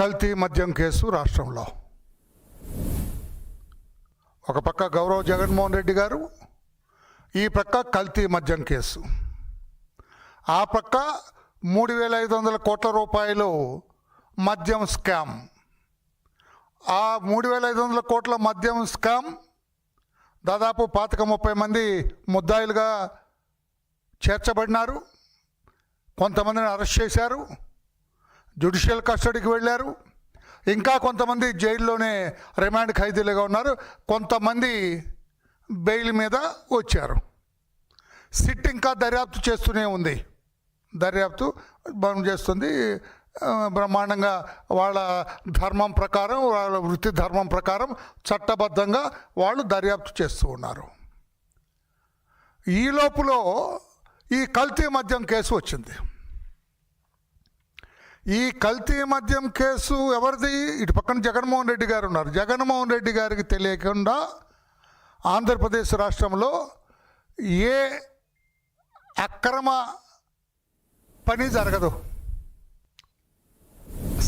కల్తీ మద్యం కేసు రాష్ట్రంలో. ఒక పక్క గౌరవ్ జగన్మోహన్ రెడ్డి గారు ఈ పక్క కల్తీ మద్యం కేసు. ఆ పక్క మూడు వేల ఐదు వందల కోట్ల రూపాయలు మద్యం స్కామ్. ఆ మూడు వేల ఐదు వందల కోట్ల మద్యం స్కామ్ దాదాపు పాతిక ముప్పై మంది ముద్దాయిలుగా చేర్చబడినారు. కొంతమందిని అరెస్ట్ చేశారు. జ్యుడిషియల్ కస్టడీకి వెళ్ళారు. ఇంకా కొంతమంది జైల్లోనే రిమాండ్ ఖైదీలుగా ఉన్నారు. కొంతమంది బెయిల్ మీద వచ్చారు. సిట్ ఇంకా దర్యాప్తు చేస్తూనే ఉంది. దర్యాప్తు మనం చేస్తుంది. బ్రహ్మాండంగా వాళ్ళ ధర్మం ప్రకారం వాళ్ళ వృత్తి ధర్మం ప్రకారం చట్టబద్ధంగా వాళ్ళు దర్యాప్తు చేస్తూ ఉన్నారు. ఈ లోపల ఈ కల్తీ మద్యం కేసు వచ్చింది. ఈ కల్తీ మద్యం కేసు ఎవరిది? ఇటు పక్కన జగన్మోహన్ రెడ్డి గారు ఉన్నారు. జగన్మోహన్ రెడ్డి గారికి తెలియకుండా ఆంధ్రప్రదేశ్ రాష్ట్రంలో ఏ అక్రమ పని జరగదు.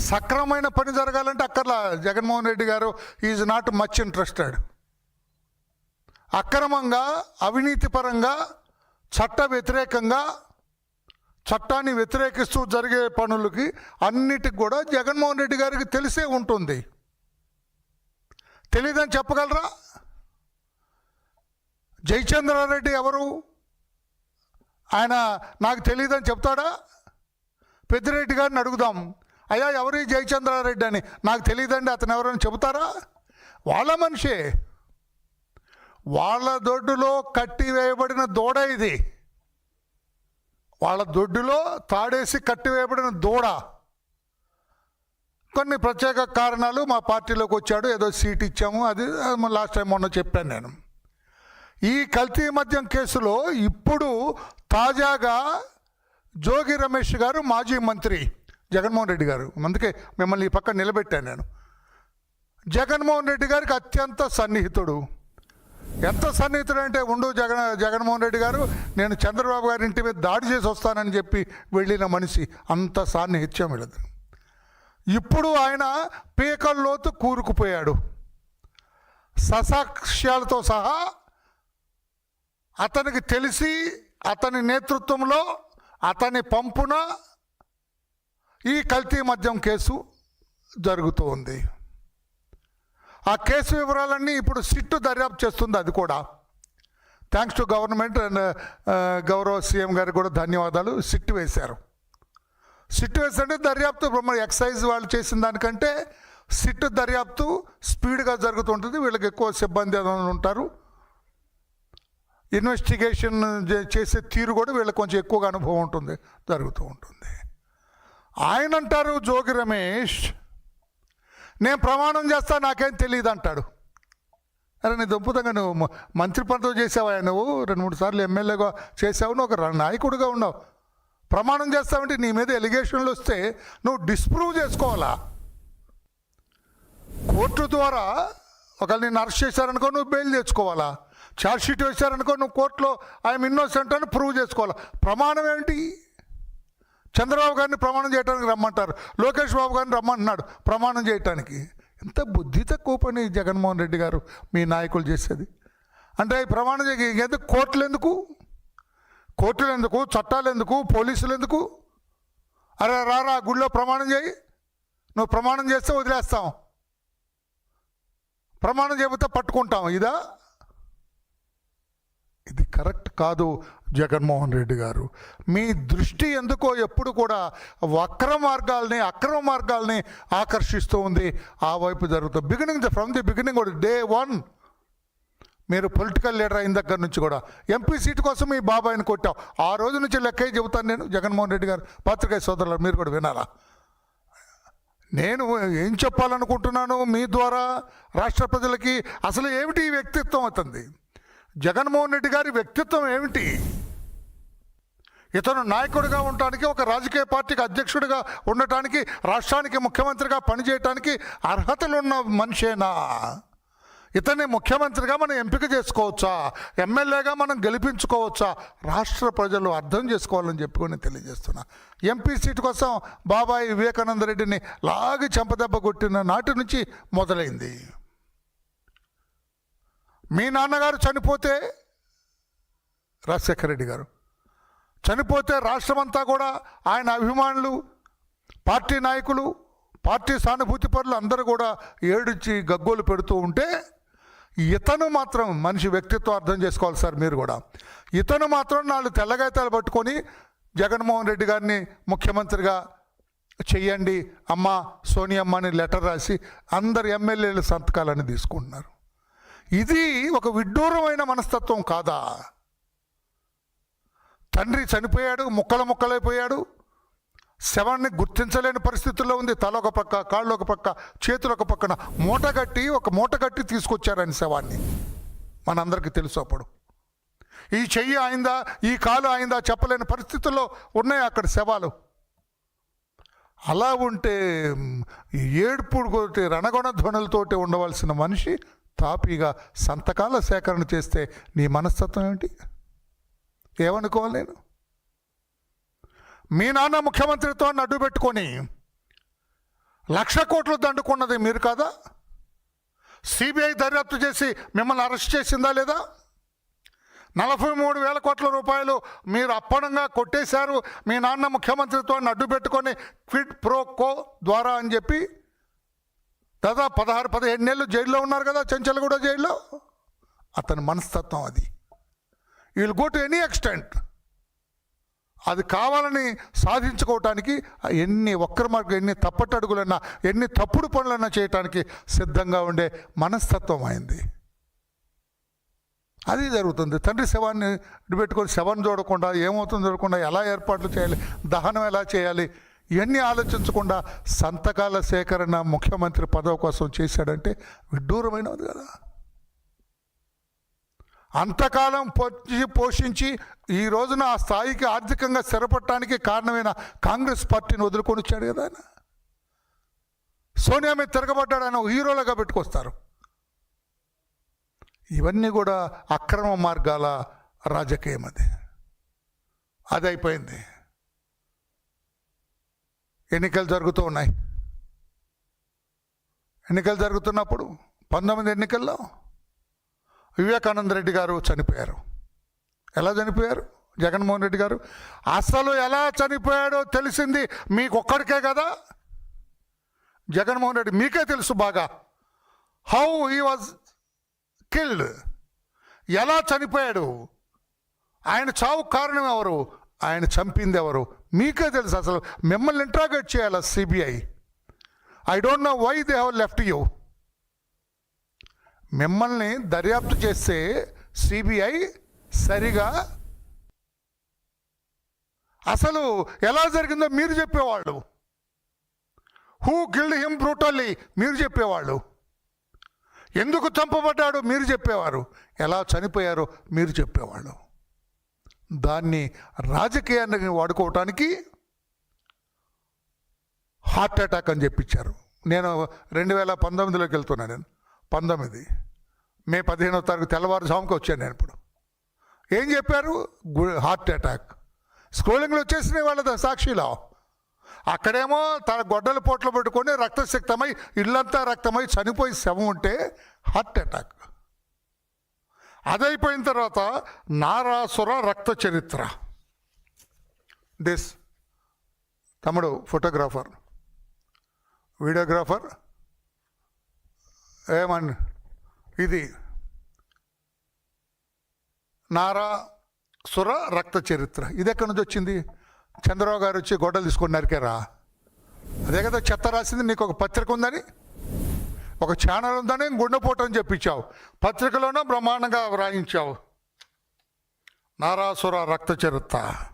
సక్రమైన పని జరగాలంటే అక్కర్లా. జగన్మోహన్ రెడ్డి గారు ఈజ్ నాట్ మచ్ ఇంట్రెస్టెడ్. అక్రమంగా అవినీతిపరంగా చట్ట వ్యతిరేకంగా చట్టాన్ని వ్యతిరేకిస్తూ జరిగే పనులకి అన్నిటికి కూడా జగన్మోహన్ రెడ్డి గారికి తెలిసే ఉంటుంది. తెలియదని చెప్పగలరా? జయచంద్రారెడ్డి ఎవరు? ఆయన నాకు తెలియదని చెప్తాడా? పెద్దిరెడ్డి గారిని అడుగుదాం. అయ్యా ఎవరు జయచంద్రారెడ్డి అని? నాకు తెలియదండి అతను ఎవరని చెబుతారా? వాళ్ళ మనిషే. వాళ్ళ దొడ్డులో కట్టి వేయబడిన దూడ ఇది. వాళ్ళ దొడ్డులో తాడేసి కట్టివేయబడిన దూడ. కొన్ని ప్రత్యేక కారణాలు మా పార్టీలోకి వచ్చాడు ఏదో సీట్ ఇచ్చాము అది లాస్ట్ టైం మొన్న చెప్పాను నేను. ఈ కల్తీ మద్యం కేసులో ఇప్పుడు తాజాగా జోగి రమేష్ గారు మాజీ మంత్రి జగన్మోహన్ రెడ్డి గారు. అందుకే మిమ్మల్ని ఈ పక్క నిలబెట్టాను నేను. జగన్మోహన్ రెడ్డి గారికి అత్యంత సన్నిహితుడు. ఎంత సన్నిహితుడు అంటే ఉండు జగన్ జగన్మోహన్ రెడ్డి గారు నేను చంద్రబాబు గారి ఇంటి మీద దాడి చేసి వస్తానని చెప్పి వెళ్ళిన మనిషి అంత సాన్నిహిత్యం వెళ్ళదు. ఇప్పుడు ఆయన పీకల్లోతు కూరుకుపోయాడు. ససాక్ష్యాలతో సహా అతనికి తెలిసి అతని నేతృత్వంలో అతని పంపున ఈ కల్తీ మద్యం కేసు జరుగుతూ ఉంది ఆ కేసు వివరాలన్నీ ఇప్పుడు సిట్టు దర్యాప్తు చేస్తుంది అది కూడా. థ్యాంక్స్ టు గవర్నమెంట్ అండ్ గౌరవ సీఎం గారికి కూడా ధన్యవాదాలు. సిట్టు వేశారు. సిట్టు వేస్తుంటే దర్యాప్తు బ్రహ్మ ఎక్సైజ్ వాళ్ళు చేసిన దానికంటే సిట్టు దర్యాప్తు స్పీడ్గా జరుగుతుంటుంది. వీళ్ళకి ఎక్కువ సిబ్బంది ఉంటారు. ఇన్వెస్టిగేషన్ చేసే తీరు కూడా వీళ్ళకి కొంచెం ఎక్కువగా అనుభవం ఉంటుంది జరుగుతూ ఉంటుంది. ఆయన అంటారు జోగి రమేష్ నేను ప్రమాణం చేస్తా నాకేం తెలియదు అంటాడు. అరే నీ దుంపతంగా నువ్వు మంత్రి పదవి చేసావా? నువ్వు రెండు మూడు సార్లు ఎమ్మెల్యేగా చేసావు నువ్వు ఒక నాయకుడిగా ఉన్నావు. ప్రమాణం చేస్తావంటే నీ మీద ఎలిగేషన్లు వస్తే నువ్వు డిస్ప్రూవ్ చేసుకోవాలా? కోర్టు ద్వారా ఒకళ్ళు నేను అరెస్ట్ చేశారనుకో నువ్వు బెయిల్ తెచ్చుకోవాలా? ఛార్జ్ షీట్ వేశారనుకో నువ్వు కోర్టులో ఐఎమ్ ఇన్నోసెంట్ అని ప్రూవ్ చేసుకోవాలా? ప్రమాణం ఏంటి చంద్రబాబు గారిని ప్రమాణం చేయడానికి రమ్మంటారు. లోకేష్ బాబు గారిని రమ్మంటున్నాడు ప్రమాణం చేయటానికి. ఎంత బుద్ధి తక్కువ పని జగన్మోహన్ రెడ్డి గారు మీ నాయకులు చేసేది. అంటే ఈ ప్రమాణం ఎందుకు కోర్టులు ఎందుకు? కోర్టులు ఎందుకు? చట్టాలు ఎందుకు? పోలీసులు ఎందుకు? అరే రారా గుళ్ళో ప్రమాణం చేయి. నువ్వు ప్రమాణం చేస్తే వదిలేస్తాం. ప్రమాణం చెబితే పట్టుకుంటాం. ఇదా? ఇది కరెక్ట్ కాదు. జగన్మోహన్ రెడ్డి గారు. మీ దృష్టి ఎందుకో ఎప్పుడు కూడా వక్ర మార్గాల్ని అక్రమ మార్గాల్ని ఆకర్షిస్తూ ఉంది. ఆ వైపు జరుగుతుంది బిగినింగ్ ఫ్రమ్ ది బిగినింగ్ కూడా డే వన్ మీరు పొలిటికల్ లీడర్ అయిన దగ్గర నుంచి కూడా ఎంపీ సీటు కోసం మీ బాబాయిని కొట్టాం ఆ రోజు నుంచి లెక్కే చెబుతాను నేను జగన్మోహన్ రెడ్డి గారు. పత్రికా సోదరులు మీరు కూడా వినాలా? నేను ఏం చెప్పాలనుకుంటున్నాను మీ ద్వారా? రాష్ట్ర ప్రజలకి అసలు ఏమిటి వ్యక్తిత్వం అవుతుంది? జగన్మోహన్ రెడ్డి గారి వ్యక్తిత్వం ఏమిటి? ఇతను నాయకుడిగా ఉండటానికి ఒక రాజకీయ పార్టీకి అధ్యక్షుడిగా ఉండటానికి రాష్ట్రానికి ముఖ్యమంత్రిగా పనిచేయటానికి అర్హతలు ఉన్న మనిషేనా? ఇతన్ని ముఖ్యమంత్రిగా మనం ఎంపిక చేసుకోవచ్చా? ఎమ్మెల్యేగా మనం గెలిపించుకోవచ్చా? రాష్ట్ర ప్రజలు అర్థం చేసుకోవాలని చెప్పుకొని తెలియజేస్తున్నా. ఎంపీ సీటు కోసం బాబాయ్ వివేకానంద రెడ్డిని లాగి చెంపదెబ్బ కొట్టిన నాటి నుంచి మొదలైంది. మీ నాన్నగారు చనిపోతే రాజశేఖర రెడ్డి గారు చనిపోతే రాష్ట్రమంతా కూడా ఆయన అభిమానులు పార్టీ నాయకులు పార్టీ సానుభూతి పరులు అందరూ కూడా ఏడిచి గగ్గోలు పెడుతూ ఉంటే ఇతను మాత్రం మనిషి వ్యక్తిత్వం అర్థం చేసుకోవాలి సార్ మీరు కూడా. ఇతను మాత్రం నాలుగు తెల్లగైతాలు పట్టుకొని జగన్మోహన్ రెడ్డి గారిని ముఖ్యమంత్రిగా చెయ్యండి అమ్మ సోనియమ్మ అని లెటర్ రాసి అందరు ఎమ్మెల్యేల సంతకాలని తీసుకుంటున్నారు. ఇది ఒక విడ్డూరమైన మనస్తత్వం కాదా? తండ్రి చనిపోయాడు ముక్కల ముక్కలైపోయాడు. శవాన్ని గుర్తించలేని పరిస్థితుల్లో ఉంది. తల ఒక పక్క కాళ్ళు ఒక పక్క చేతులు ఒక పక్కన. మూట కట్టి ఒక మూట కట్టి తీసుకొచ్చారని శవాన్ని. మనందరికీ తెలుసు అప్పుడు. ఈ చెయ్యి ఆయిందా ఈ కాలు ఆయిందా చెప్పలేని పరిస్థితుల్లో ఉన్నాయి అక్కడ శవాలు. అలా ఉంటే మ్, రణగొణ ధ్వనులతోటి ఉండవలసిన మనిషి తాపీగా సంతకాల సేకరణ చేస్తే నీ మనస్తత్వం ఏంటి ఏమనుకోవాలి నేను? మీ నాన్న ముఖ్యమంత్రితో అడ్డు పెట్టుకొని లక్ష కోట్లు దండుకున్నది మీరు కాదా? సిబిఐ దర్యాప్తు చేసి మిమ్మల్ని అరెస్ట్ చేసిందా లేదా? నలభై మూడు వేల కోట్ల రూపాయలు మీరు అప్పనంగా కొట్టేశారు మీ నాన్న ముఖ్యమంత్రితో అడ్డు పెట్టుకొని క్విడ్ ప్రో కో ద్వారా అని చెప్పి దాదాపు పదహారు పదిహేడు నెలలు జైల్లో ఉన్నారు కదా చెంచలగూడ జైల్లో? అతని మనస్తత్వం అది. Will go to any extent అది కావాలని సాధించుకోవటానికి ఎన్ని ఒక్కర మార్గం ఎన్ని తప్పటడుగులన్నా ఎన్ని తప్పుడు పనులన్నా చేయటానికి సిద్ధంగా ఉండే మనస్తత్వం అయింది. అది జరుగుతుంది. తండ్రి శవాన్ని పెట్టుకొని శవాన్ని చూడకుండా ఏమవుతుందో చూడకుండా ఎలా ఏర్పాట్లు చేయాలి దహనం ఎలా చేయాలి ఇవన్నీ ఆలోచించకుండా సంతకాల సేకరణ ముఖ్యమంత్రి పదవి కోసం చేశాడంటే విడ్డూరమైనది కదా. అంతకాలం పోషించి పోషించి ఈ రోజున ఆ స్థాయికి ఆర్థికంగా స్థిరపడటానికి కారణమైన కాంగ్రెస్ పార్టీని వదులుకొని వచ్చాడు కదా ఆయన. సోనియా మీద తిరగబడ్డాడు ఆయన హీరోలుగా పెట్టుకొస్తారు. ఇవన్నీ కూడా అక్రమ మార్గాల రాజకీయం అది. అది అయిపోయింది. ఎన్నికలు జరుగుతూ ఉన్నాయి. ఎన్నికలు జరుగుతున్నప్పుడు పంతొమ్మిది ఎన్నికల్లో వివేకానంద రెడ్డి గారు చనిపోయారు. ఎలా చనిపోయారు? జగన్మోహన్ రెడ్డి గారు? అసలు ఎలా చనిపోయాడో తెలిసింది మీకు ఒక్కడికే కదా? జగన్మోహన్ రెడ్డి మీకే తెలుసు బాగా. హౌ హీ వాజ్ కిల్డ్ ఎలా చనిపోయాడు? ఆయన చావు కారణం ఎవరు? ఆయన చంపింది ఎవరు? మీకే తెలుసు అసలు. మిమ్మల్ని ఇంట్రాగేట్ చేయాలా CBI I don't know why they have left you మిమ్మల్ని దర్యాప్తు చేస్తే సిబిఐ సరిగా అసలు ఎలా జరిగిందో మీరు చెప్పేవాళ్ళు. హూ గిల్డ్ హిమ్ బ్రూటల్లీ మీరు చెప్పేవాళ్ళు. ఎందుకు చంపబడ్డాడు? మీరు చెప్పేవారు. ఎలా చనిపోయారో మీరు చెప్పేవాళ్ళు. దాన్ని రాజకీయాన్ని వాడుకోవటానికి హార్ట్ అటాక్ అని చెప్పించారు నేను రెండు వేల పంతొమ్మిదిలోకి వెళ్తున్నాను నేను. పంతొమ్మిది. మే పదిహేనో తారీఖు తెల్లవారుజాముకి వచ్చాను నేను ఇప్పుడు. ఏం చెప్పారు? గు- హార్ట్ అటాక్. స్క్రోలింగ్లో వచ్చేసినాయి వాళ్ళ సాక్షిలో. అక్కడేమో తన గొడ్డల పోట్లు పెట్టుకొని రక్తసిక్తమై ఇల్లంతా రక్తమై చనిపోయి శవం ఉంటే హార్ట్ అటాక్. అదైపోయిన తర్వాత నారాసుర రక్త చరిత్ర. దిస్ తమ్ముడు ఫోటోగ్రాఫర్. వీడియోగ్రాఫర్. ఏమని ఇది నారా సుర రక్త చరిత్ర. ఇది ఎక్కడి నుంచి వచ్చింది? చంద్రబాబు గారు వచ్చి గొడ్డలు తీసుకొని నరికారా? అదే కదా చెత్త రాసింది నీకు ఒక పత్రిక ఉందని? ఒక ఛానల్ ఉందని గుండెపోటు అని చెప్పించావు. పత్రికలోనూ బ్రహ్మాండంగా వ్రాయించావు. నారాసుర రక్త చరిత్ర.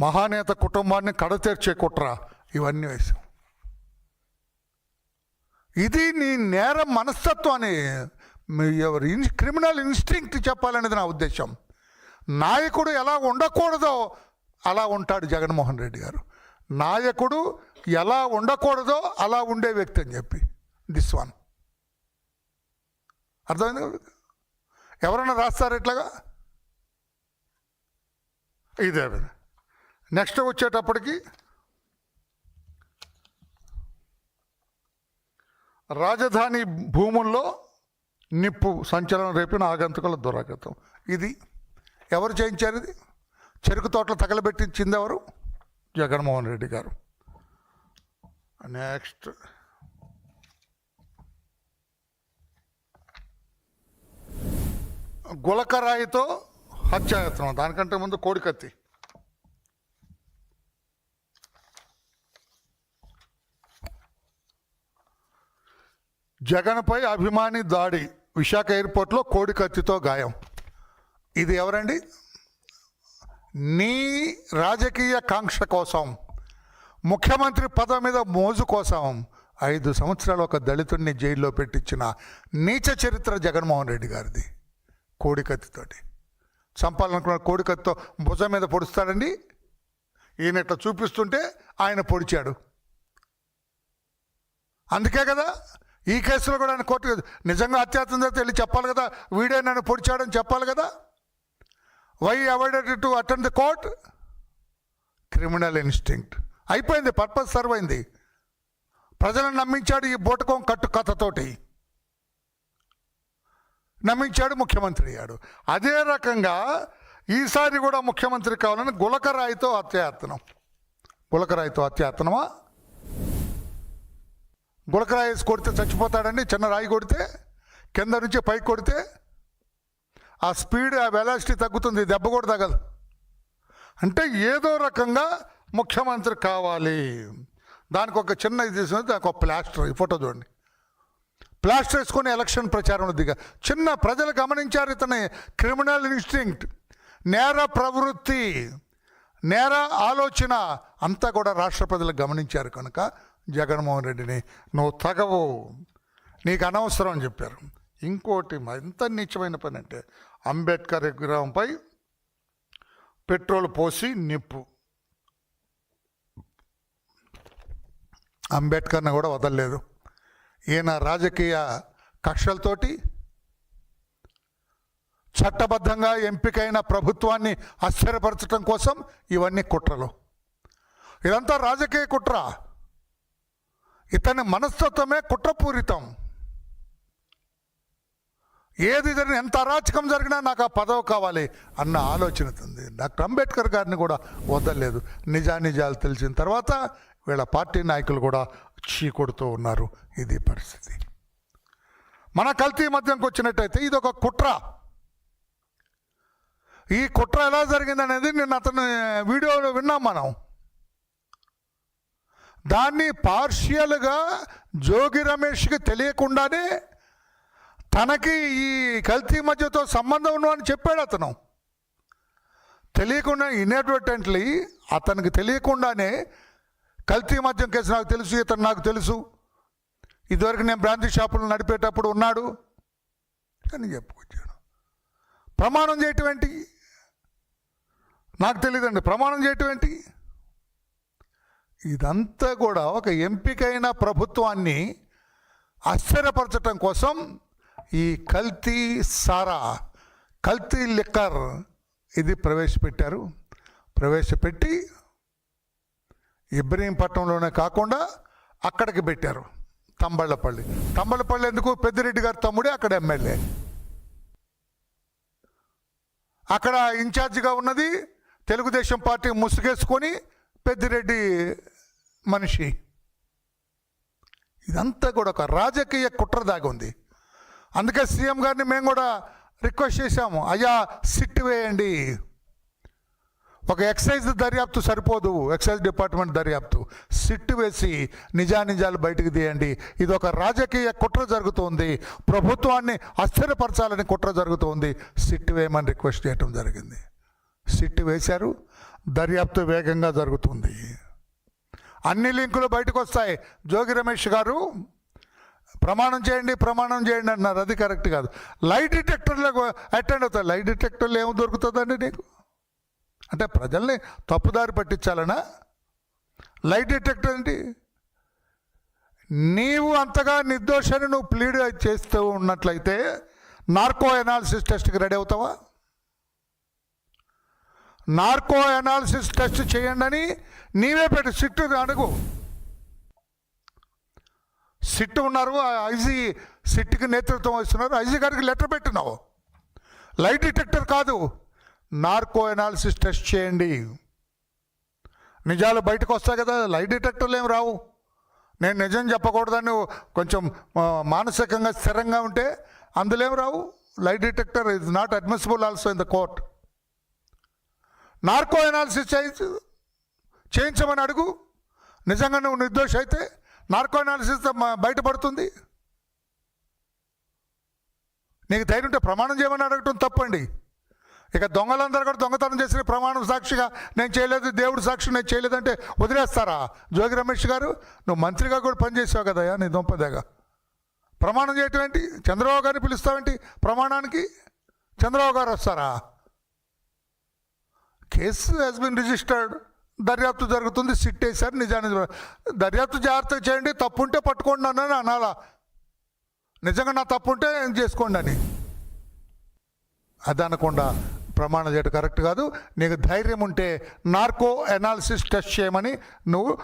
మహానేత కుటుంబాన్ని కడతీర్చే కుట్ర. ఇవన్నీ వేసాం ఇది నీ నేర మనస్తత్వాన్ని ఎవరి ఇన్ క్రిమినల్ ఇన్స్టింక్ట్ చెప్పాలనేది నా ఉద్దేశం. నాయకుడు ఎలా ఉండకూడదో అలా ఉంటాడు జగన్మోహన్ రెడ్డి గారు. నాయకుడు ఎలా ఉండకూడదో అలా ఉండే వ్యక్తి అని చెప్పి. This one. అర్థమైంది ఎవరైనా రాస్తారు ఇట్లాగా? ఇదే నెక్స్ట్ వచ్చేటప్పటికి రాజధాని భూముల్లో నిప్పు సంచలనం రేపిన ఆగంతకుల దురాగతం. ఇది ఎవరు చేయించారు ఇది? చెరుకు తోటలు తగలబెట్టించింది ఎవరు? జగన్మోహన్ రెడ్డి గారు. నెక్స్ట్ గులకరాయితో హత్యాయత్నం. దానికంటే ముందు కోడికత్తి. జగన్పై అభిమాని దాడి విశాఖ ఎయిర్పోర్ట్లో కోడికత్తితో గాయం. ఇది ఎవరండి? నీ రాజకీయ కాంక్ష కోసం ముఖ్యమంత్రి పదవి మీద మోజు కోసం ఐదు సంవత్సరాలు ఒక దళితుడిని జైల్లో పెట్టించిన నీచ చరిత్ర జగన్మోహన్ రెడ్డి గారిది కోడికత్తితోటి చంపాలనుకున్న కోడికత్తితో భుజం మీద పొడుస్తాడండి? ఈయన ఇట్లా చూపిస్తుంటే ఆయన పొడిచాడు. అందుకే కదా ఈ కేసులో కూడా ఆయన కోర్టు నిజంగా అత్యాచారం జరిగితే వెళ్ళి చెప్పాలి కదా. వీడే నన్ను పొడిచాడని చెప్పాలి కదా. Why avoided to attend the court criminal instinct అయిపోయింది పర్పస్ సర్వ్ అయింది. ప్రజలను నమ్మించాడు ఈ బోటకం కట్టు కథతోటి. నమ్మించాడు ముఖ్యమంత్రి అయ్యాడు. అదే రకంగా ఈసారి కూడా ముఖ్యమంత్రి కావాలని గులకరాయితో హత్యాయత్నం గులకరాయితో హత్యాయత్నమా గులకరాయి కొడితే చచ్చిపోతాడండి చిన్న రాయి కొడితే కింద నుంచి పైకి కొడితే ఆ స్పీడ్ ఆ వెలాసిటీ తగ్గుతుంది దెబ్బ కూడా తగదు. అంటే ఏదో రకంగా ముఖ్యమంత్రి కావాలి. దానికి ఒక చిన్న ఇది తీసుకుని దానికి ఒక ప్లాస్టర్ ఈ ఫోటో చూడండి. ప్లాస్టర్ వేసుకొని ఎలక్షన్ ప్రచారం దిగా. చిన్న ప్రజలు గమనించారు ఇతని క్రిమినల్ ఇన్స్టింక్ట్ నేర ప్రవృత్తి నేర ఆలోచన అంతా కూడా రాష్ట్ర ప్రజలు గమనించారు కనుక జగన్మోహన్ రెడ్డిని నువ్వు తగవు నీకు అనవసరం అని చెప్పారు. ఇంకోటి ఎంత నీచమైన పని అంటే అంబేద్కర్ విగ్రహంపై పెట్రోల్ పోసి నిప్పు. అంబేద్కర్ని కూడా వదలలేదు. ఈయన రాజకీయ కక్షలతోటి చట్టబద్ధంగా ఎంపికైన ప్రభుత్వాన్ని ఆశ్చర్యపరచడం కోసం ఇవన్నీ కుట్రలు. ఇదంతా రాజకీయ కుట్ర. ఇతని మనస్తత్వమే కుట్రపూరితం. ఏది జరిగిన ఎంత అరాచకం జరిగినా నాకు ఆ పదవి కావాలి అన్న ఆలోచన ఉంది. డాక్టర్ అంబేద్కర్ గారిని కూడా వదలలేదు. నిజానిజాలు తెలిసిన తర్వాత వీళ్ళ పార్టీ నాయకులు కూడా చీకొడుతూ ఉన్నారు. ఇది పరిస్థితి. మన కల్తీ మద్యంకి వచ్చినట్టయితే ఇది ఒక కుట్ర. ఈ కుట్ర ఎలా జరిగిందనేది నిన్న అతని వీడియోలో విన్నాం మనం. దాన్ని పార్షియల్గా జోగి రమేష్కి తెలియకుండానే తనకి ఈ కల్తీ మధ్యతో సంబంధం ఉన్నదని చెప్పాడు అతను. తెలియకుండా ఇన్అడ్వర్టెంట్లీ అతనికి తెలియకుండానే కల్తీ మద్యం కేసు నాకు తెలుసు ఇతను నాకు తెలుసు. ఇదివరకు నేను బ్రాంతి షాపులు నడిపేటప్పుడు ఉన్నాడు. అని చెప్పుకొచ్చాడు? ప్రమాణం చేయటం ఏంటి? నాకు తెలియదండి ప్రమాణం చేయటం ఏంటి? ఇదంతా కూడా ఒక ఎంపికైన ప్రభుత్వాన్ని ఆశ్చర్యపరచటం కోసం ఈ కల్తీ సారా కల్తీ లిక్కర్ ఇది ప్రవేశపెట్టారు. ప్రవేశపెట్టి ఇబ్రహీంపట్నంలోనే కాకుండా అక్కడికి పెట్టారు. తంబళ్ళపల్లి. తంబళ్ళపల్లి ఎందుకు? పెద్దిరెడ్డి గారి తమ్ముడే అక్కడ ఎమ్మెల్యే. అక్కడ ఇన్ఛార్జిగా ఉన్నది తెలుగుదేశం పార్టీ ముసుగేసుకొని పెద్దిరెడ్డి మనిషి. ఇదంతా కూడా ఒక రాజకీయ కుట్ర దాగి ఉంది. అందుకే సీఎం గారిని మేము కూడా రిక్వెస్ట్ చేశాము అయ్యా సిట్ వేయండి. ఒక ఎక్సైజ్ దర్యాప్తు సరిపోదు ఎక్సైజ్ డిపార్ట్మెంట్ దర్యాప్తు. సిట్ వేసి నిజానిజాలు బయటకు తీయండి. ఇది ఒక రాజకీయ కుట్ర జరుగుతోంది. ప్రభుత్వాన్ని అస్థిరపరచాలని కుట్ర జరుగుతోంది. సిట్ వేయమని రిక్వెస్ట్ చేయటం జరిగింది. సిట్ వేశారు దర్యాప్తు వేగంగా జరుగుతుంది. అన్ని లింకులు బయటకు వస్తాయి జోగి రమేష్ గారు ప్రమాణం చేయండి ప్రమాణం చేయండి అన్నారు. అది కరెక్ట్ కాదు. లైట్ డిటెక్టర్లకు అటెండ్ అవుతాయి లైట్ డిటెక్టర్లు ఏమి దొరుకుతుందండి నీకు? అంటే ప్రజల్ని తప్పుదారి పట్టించాలనా? లైట్ డిటెక్టర్ ఏంటి? నీవు అంతగా నిర్దోషాన్ని నువ్వు ప్లీడ్ చేస్తూ ఉన్నట్లయితే నార్కో ఎనాలిసిస్ టెస్ట్కి రెడీ అవుతావా? నార్కో ఎనాలిసిస్ టెస్ట్ చేయండి అని నీవే పెట్టు సిట్టు అడుగు. సిట్టు ఉన్నారు ఆ ఐజీ సిట్కి నేతృత్వం వహిస్తున్నారు. ఐజీ గారికి లెటర్ పెట్టినావు. లైట్ డిటెక్టర్ కాదు. నార్కో ఎనాలిసిస్ టెస్ట్ చేయండి. నిజాలు బయటకు వస్తాయి కదా లైట్ డిటెక్టర్లు ఏం రావు. నేను నిజం చెప్పకూడదని కొంచెం మానసికంగా స్థిరంగా ఉంటే అందులో ఏం రావు. Lie detector is not admissible also in the court narco analysis చేయించు చేయించమని అడుగు. నిజంగా నువ్వు నిర్దోష అయితే నార్కో ఎనాలిసిస్ బయటపడుతుంది. నీకు ధైర్యం ఉంటే ప్రమాణం చేయమని అడగటం తప్పండి. ఇక దొంగలందరూ కూడా దొంగతనం చేసిన ప్రమాణం సాక్షిగా నేను చేయలేదు దేవుడు సాక్షి నేను చేయలేదంటే వదిలేస్తారా? జోగి రమేష్ గారు నువ్వు మంత్రిగా కూడా పనిచేసావు కదయ్యా నీ దొంపదేగా ప్రమాణం చేయటం ఏంటి? చంద్రబాబు గారిని పిలుస్తావేంటి? ప్రమాణానికి చంద్రబాబు గారు వస్తారా? కేసు హ్యాస్ బిన్ రిజిస్టర్డ్ దర్యాప్తు జరుగుతుంది. సిట్ వేశారు. నిజాన్ని దర్యాప్తు జాగ్రత్తగా చేయండి. తప్పు ఉంటే పట్టుకోండి అని అనాలా. నిజంగా నా తప్పు ఉంటే ఏం చేసుకోండి అని. అది అనకుండా ప్రమాణం చేయడం కరెక్ట్ కాదు. నీకు ధైర్యం ఉంటే నార్కో ఎనాలిసిస్ టెస్ట్ చేయమని నువ్వు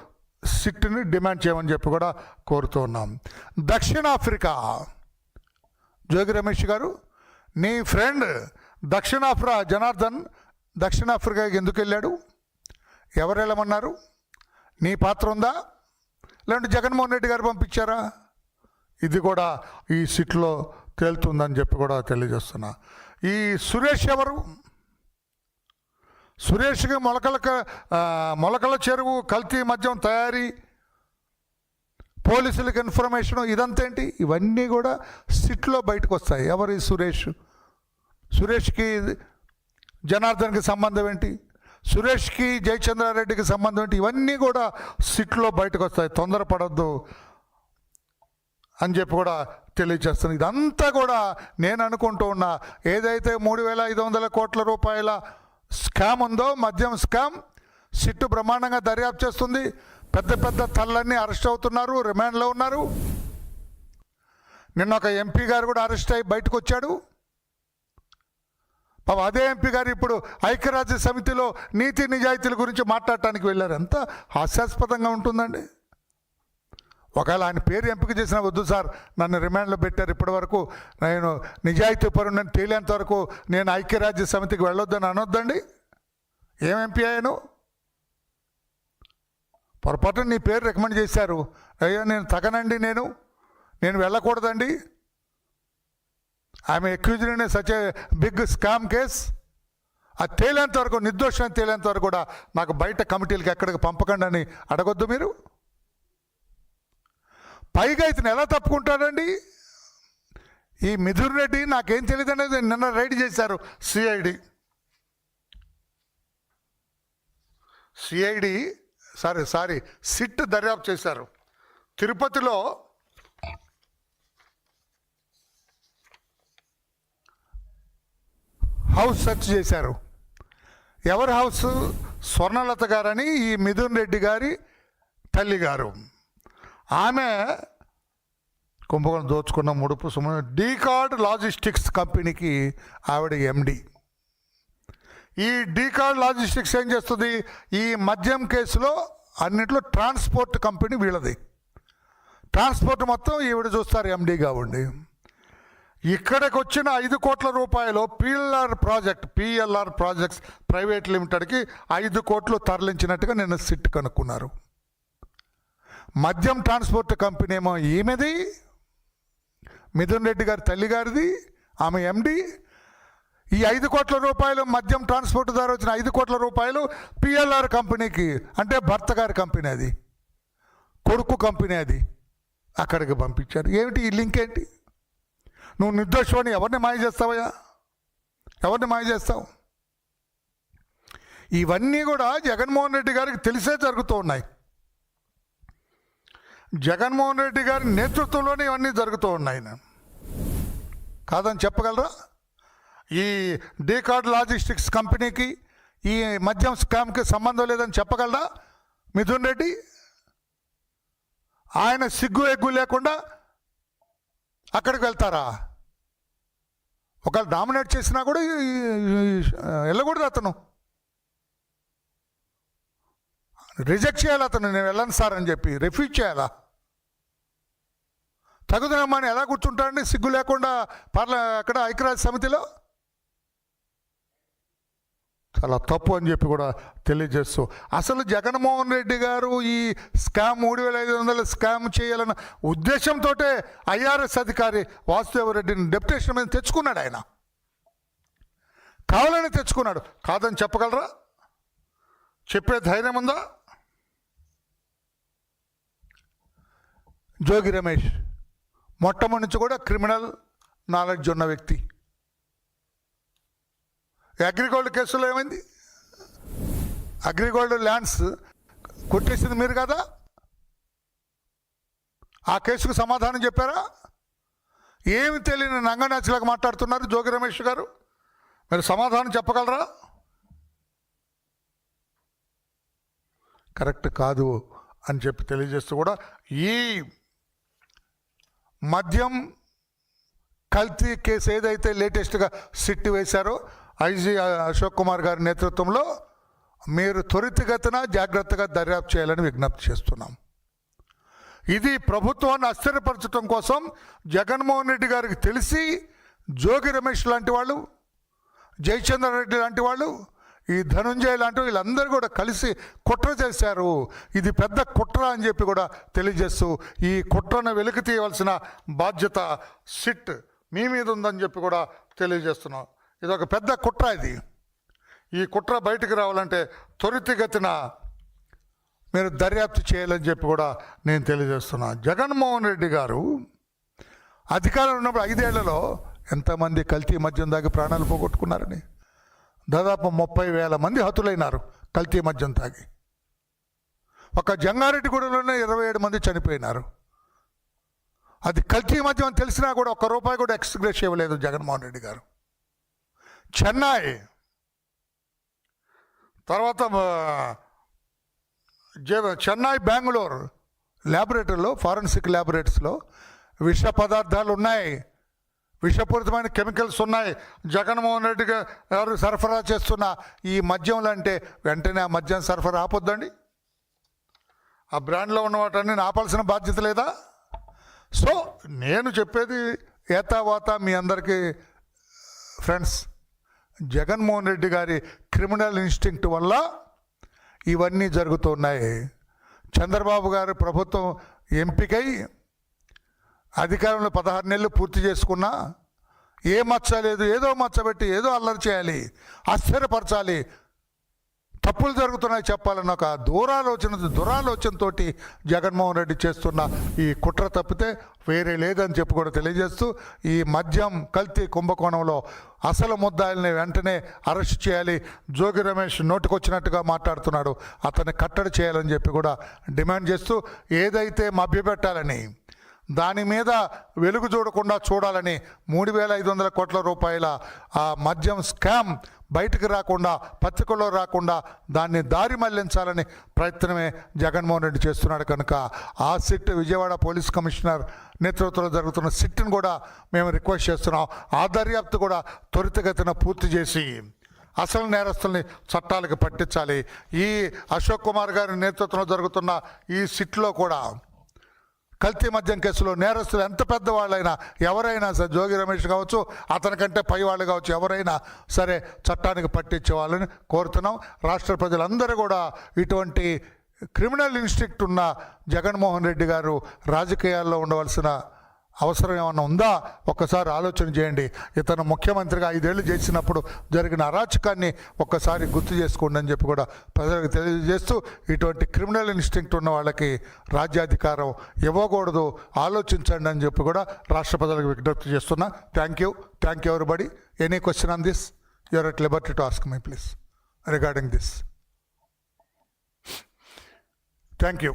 సిట్ని డిమాండ్ చేయమని చెప్పి కూడా కోరుతూ ఉన్నాం. దక్షిణాఫ్రికా జోగి రమేష్ గారు నీ ఫ్రెండ్ దక్షిణాఫ్రికా జనార్దన్ దక్షిణాఫ్రికాకి ఎందుకు వెళ్ళాడు? ఎవరు వెళ్ళమన్నారు? నీ పాత్ర ఉందా? లేదంటే జగన్మోహన్ రెడ్డి గారు పంపించారా? ఇది కూడా ఈ సిట్లో తేలుతుందని చెప్పి కూడా తెలియజేస్తున్నా. ఈ సురేష్ ఎవరు? సురేష్కి మొలకల మొలకల చెరువు కల్తీ మద్యం తయారీ పోలీసులకు ఇన్ఫర్మేషన్ ఇదంతా ఏంటి ఇవన్నీ కూడా సిట్లో బయటకు వస్తాయి ఎవరు ఈ సురేష్? సురేష్కి జనార్దన్కి సంబంధం ఏంటి? సురేష్కి జయచంద్రారెడ్డికి సంబంధం ఏంటి? ఇవన్నీ కూడా సిట్లో బయటకు వస్తాయి తొందరపడద్దు అని చెప్పి కూడా తెలియజేస్తుంది ఇదంతా కూడా నేను అనుకుంటూ ఉన్నా. ఏదైతే మూడు వేల ఐదు వందల కోట్ల రూపాయల స్కామ్ ఉందో మద్యం స్కామ్ సిట్టు బ్రహ్మాండంగా దర్యాప్తు చేస్తుంది. పెద్ద పెద్ద తల్లన్నీ అరెస్ట్ అవుతున్నారు రిమాండ్లో ఉన్నారు. నిన్న ఒక ఎంపీ గారు కూడా అరెస్ట్ అయ్యి బయటకు వచ్చాడు పాప అదే ఎంపీ గారు ఇప్పుడు ఐక్యరాజ్య సమితిలో నీతి నిజాయితీల గురించి మాట్లాడటానికి వెళ్ళారు. ఎంత హాస్యాస్పదంగా ఉంటుందండి. ఒకవేళ ఆయన పేరు ఎంపిక చేసిన వద్దు సార్ నన్ను రిమాండ్లో పెట్టారు ఇప్పటివరకు. నేను నిజాయితీ పరుణ్ణి తేలేంత వరకు నేను ఐక్యరాజ్య సమితికి వెళ్ళొద్దని అనొద్దండి. ఏం ఎంపీ అయ్యాను? పొరపాటున నీ పేరు రికమెండ్ చేశారు. అయ్యా నేను తగనండి నేను. నేను వెళ్ళకూడదండి. ఆమె accused in such a big scam case అది తేలేంత వరకు నిర్దోషం తేలేంత వరకు కూడా నాకు బయట కమిటీలకి ఎక్కడికి పంపకండి అని అడగొద్దు మీరు. పైగా ఇతను ఎలా తప్పుకుంటాడండి? ఈ మిథున్ రెడ్డి నాకేం తెలియదు అనేది నిన్న రైడ్ చేశారు CID CID sorry sorry SIT దర్యాప్తు చేశారు. తిరుపతిలో హౌస్ సెర్చ్ చేశారు. ఎవరి హౌస్? స్వర్ణలత గారని ఈ మిథున్ రెడ్డి గారి తల్లి గారు. ఆమె కుంభకోణం దోచుకున్న ముడుపు సుమ డీకార్డ్ లాజిస్టిక్స్ కంపెనీకి ఆవిడ ఎండి. ఈ డీకార్డ్ లాజిస్టిక్స్ ఏం చేస్తుంది? ఈ మద్యం కేసులో అన్నింటిలో ట్రాన్స్పోర్ట్ కంపెనీ వీళ్ళది. ట్రాన్స్పోర్ట్ మొత్తం ఈవిడ చూస్తారు ఎండీగా ఉండి. ఇక్కడికి వచ్చిన ఐదు కోట్ల రూపాయలు PLR project PLR projects private లిమిటెడ్కి ఐదు కోట్లు తరలించినట్టుగా నిన్న సిట్ కనుక్కున్నారు. మద్యం ట్రాన్స్పోర్ట్ కంపెనీ ఏమో ఈమెది మిథున్ రెడ్డి గారి తల్లి గారిది ఆమె ఎండి. ఈ ఐదు కోట్ల రూపాయలు మద్యం ట్రాన్స్పోర్ట్ ద్వారా వచ్చిన ఐదు కోట్ల రూపాయలు పిఎల్ఆర్ కంపెనీకి అంటే భర్త గారి కంపెనీ అది కొడుకు కంపెనీ అది అక్కడికి పంపించారు. ఏమిటి ఈ లింక్ ఏంటి నువ్వు నిర్దోషమని ఎవరిని మాయ చేస్తావయ్యా? ఎవరిని మాయ చేస్తావు? ఇవన్నీ కూడా జగన్మోహన్ రెడ్డి గారికి తెలిసే జరుగుతూ ఉన్నాయి. జగన్మోహన్ రెడ్డి గారి నేతృత్వంలోనే ఇవన్నీ జరుగుతూ ఉన్నాయి. కాదని చెప్పగలరా? ఈ డీకార్డ్ లాజిస్టిక్స్ కంపెనీకి ఈ మద్యం స్కామ్కి సంబంధం లేదని చెప్పగలరా? మిథున్ రెడ్డి? ఆయన సిగ్గు ఎగ్గు లేకుండా అక్కడికి వెళ్తారా? ఒకవేళ డామినేట్ చేసినా కూడా వెళ్ళకూడదు అతను. రిజెక్ట్ చేయాలి అతను? నేను వెళ్ళను సార్ అని చెప్పి. రిఫ్యూజ్ చేయాలా? తగుదనమ్మని ఎలా కూర్చుంటాడండి సిగ్గు లేకుండా పార్ల అక్కడ ఐక్యరాజ్య సమితిలో? చాలా తప్పు అని చెప్పి కూడా తెలియజేస్తూ అసలు జగన్మోహన్ రెడ్డి గారు ఈ స్కామ్ మూడు వేల ఐదు వందల స్కామ్ చేయాలన్న ఉద్దేశంతో ఐఆర్ఎస్ అధికారి వాసుదేవరెడ్డిని డెప్యుటేషన్ మీద తెచ్చుకున్నాడు ఆయన. కావాలని తెచ్చుకున్నాడు. కాదని చెప్పగలరా? చెప్పే ధైర్యం ఉందా? జోగి రమేష్ మొట్టమొదటి నుంచి కూడా క్రిమినల్ నాలెడ్జ్ ఉన్న వ్యక్తి. అగ్రిగోల్డ్ కేసులో ఏమైంది? అగ్రిగోల్డ్ ల్యాండ్స్ కొట్టేసింది మీరు కదా? ఆ కేసుకు సమాధానం చెప్పారా? ఏమి తెలియని నంగనాచులకు మాట్లాడుతున్నారు జోగి రమేష్ గారు. మీరు సమాధానం చెప్పగలరా? కరెక్ట్ కాదు అని చెప్పి తెలియజేస్తూ కూడా ఈ మద్యం కల్తీ కేసు ఏదైతే లేటెస్ట్గా సిట్ వేశారో ఐజీ అశోక్ కుమార్ గారి నేతృత్వంలో మీరు త్వరితగతిన జాగ్రత్తగా దర్యాప్తు చేయాలని విజ్ఞప్తి చేస్తున్నాం. ఇది ప్రభుత్వాన్ని అస్థిరపరచడం కోసం జగన్మోహన్ రెడ్డి గారికి తెలిసి జోగి రమేష్ లాంటి వాళ్ళు జయచంద్ర రెడ్డి లాంటి వాళ్ళు ఈ ధనుంజయ్ లాంటి వీళ్ళందరూ కూడా కలిసి కుట్ర చేశారు. ఇది పెద్ద కుట్ర అని చెప్పి కూడా తెలియజేస్తూ ఈ కుట్రను వెలికి తీయవలసిన బాధ్యత సిట్ మీ మీద ఉందని చెప్పి కూడా తెలియజేస్తున్నాం. ఇది ఒక పెద్ద కుట్ర ఇది. ఈ కుట్ర బయటికి రావాలంటే త్వరితగతిన మీరు దర్యాప్తు చేయాలని చెప్పి కూడా నేను తెలియజేస్తున్నా. జగన్మోహన్ రెడ్డి గారు అధికారంలో ఉన్నప్పుడు ఐదేళ్ళలో ఎంతమంది కల్తీ మద్యం తాగి ప్రాణాలు పోగొట్టుకున్నారని? దాదాపు ముప్పై వేల మంది హతులైనారు కల్తీ మద్యం తాగి. ఒక జంగారెడ్డిగూడలోనే ఇరవై ఏడు మంది చనిపోయినారు. అది కల్తీ మద్యం తెలిసినా కూడా ఒక్క రూపాయి కూడా ఎక్స్గ్రెస్ ఇవ్వలేదు జగన్మోహన్ రెడ్డి గారు. చెన్నై. తర్వాత జే- చెన్నై బెంగళూరు ల్యాబొరేటరీలో ఫారెన్సిక్ ల్యాబొరేటరీస్లో విష పదార్థాలు ఉన్నాయి. విషపూరితమైన కెమికల్స్ ఉన్నాయి. జగన్మోహన్ రెడ్డి గారు సరఫరా చేస్తున్న ఈ మద్యంలు అంటే వెంటనే ఆ మద్యం సరఫరా ఆపొద్దండి. ఆ బ్రాండ్లో ఉన్న వాటన్ని ఆపాల్సిన బాధ్యత లేదా? సో నేను చెప్పేది ఏతావాత మీ అందరికీ ఫ్రెండ్స్ జగన్మోహన్ రెడ్డి గారి క్రిమినల్ ఇన్స్టింక్ట్ వల్ల ఇవన్నీ జరుగుతున్నాయి. చంద్రబాబు గారు ప్రభుత్వం ఎంపికై అధికారంలో పదహారు నెలలు పూర్తి చేసుకున్నా ఏ మచ్చ లేదు ఏదో మచ్చబెట్టి ఏదో అల్లరి చేయాలి ఆశ్చర్యపరచాలి తప్పులు జరుగుతున్నాయి చెప్పాలన్న ఒక దూరాలోచన దురాలోచనతో జగన్మోహన్ రెడ్డి చేస్తున్న ఈ కుట్ర తప్పితే వేరే లేదని చెప్పి కూడా తెలియజేస్తూ ఈ మద్యం కల్తీ కుంభకోణంలో అసలు ముద్దాయిల్ని వెంటనే అరెస్ట్ చేయాలి. జోగి రమేష్ నోటుకొచ్చినట్టుగా మాట్లాడుతున్నాడు. అతన్ని కట్టడి చేయాలని చెప్పి కూడా డిమాండ్ చేస్తూ ఏదైతే మభ్యపెట్టాలని దాని మీద వెలుగు చూడకుండా చూడాలని మూడు వేల ఐదు వందల కోట్ల రూపాయల ఆ మద్యం స్కామ్ బయటకు రాకుండా పత్రికల్లో రాకుండా దాన్ని దారి మళ్ళించాలని ప్రయత్నమే జగన్మోహన్ రెడ్డి చేస్తున్నాడు కనుక ఆ సిట్ విజయవాడ పోలీస్ కమిషనర్ నేతృత్వంలో జరుగుతున్న సిట్ని కూడా మేము రిక్వెస్ట్ చేస్తున్నాం. ఆ దర్యాప్తు కూడా త్వరితగతిన పూర్తి చేసి అసలు నేరస్తుల్ని చట్టాలకు పట్టించాలి. ఈ అశోక్ కుమార్ గారి నేతృత్వంలో జరుగుతున్న ఈ సిట్లో కూడా కల్తీ మద్యం కేసులో నేరస్తులు ఎంత పెద్దవాళ్ళైనా ఎవరైనా సరే జోగి రమేష్ కావచ్చు అతనికంటే పై వాళ్ళు కావచ్చు ఎవరైనా సరే చట్టానికి పట్టించే వాళ్ళని కోరుతున్నాం. రాష్ట్ర ప్రజలందరూ కూడా ఇటువంటి క్రిమినల్ ఇన్స్టిక్ట్ ఉన్న జగన్మోహన్ రెడ్డి గారు రాజకీయాల్లో ఉండవలసిన అవసరం ఏమన్నా ఉందా? ఒక్కసారి ఆలోచన చేయండి. ఇతను ముఖ్యమంత్రిగా ఐదేళ్ళు చేసినప్పుడు జరిగిన అరాచకాన్ని ఒక్కసారి గుర్తు చేసుకోండి అని చెప్పి కూడా ప్రజలకు తెలియజేస్తూ ఇటువంటి క్రిమినల్ ఇన్స్టింక్ట్ ఉన్న వాళ్ళకి రాజ్యాధికారం ఇవ్వకూడదు. ఆలోచించండి అని చెప్పి కూడా రాష్ట్ర ప్రజలకు విజ్ఞప్తి చేస్తున్నా. Thank you thank you everybody any question on this you're at liberty to ask my please regarding this thank you